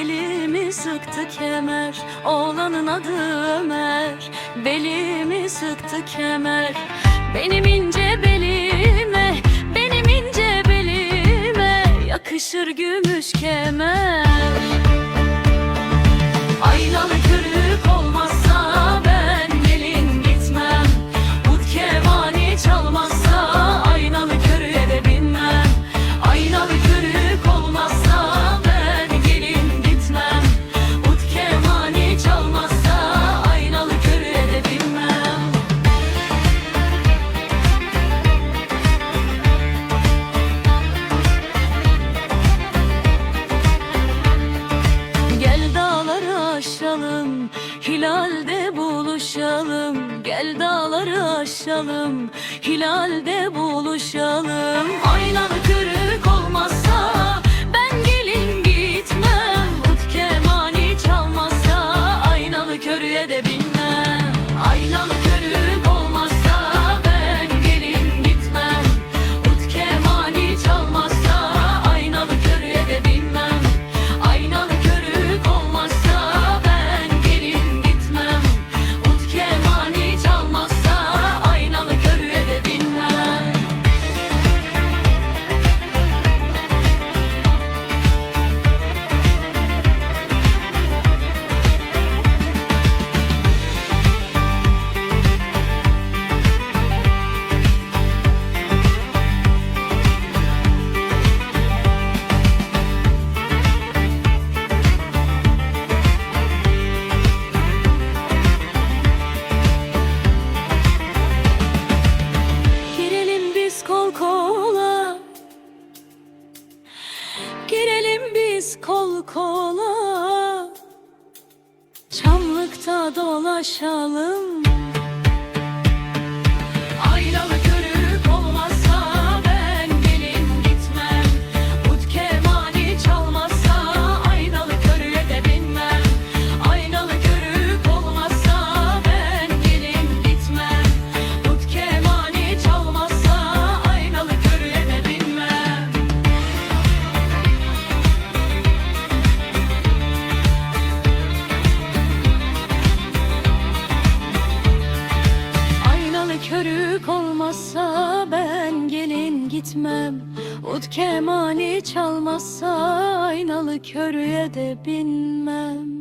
Belimi sıktı kemer Oğlanın adı Ömer. Belimi sıktı kemer Benim ince belime Benim ince belime Yakışır gümüş kemer. Aynalı körük olmazsa buluşalım. Gel dağları aşalım, hilalde buluşalım. Aynalı kırık olmazsa ben gelin gitmem. Ut kemani çalmazsa aynalı körüye de binmem. Biz kol kola Çamlıkta dolaşalım körük olmazsa ben gelin gitmem. Ut kemani çalmazsa aynalı körüye de binmem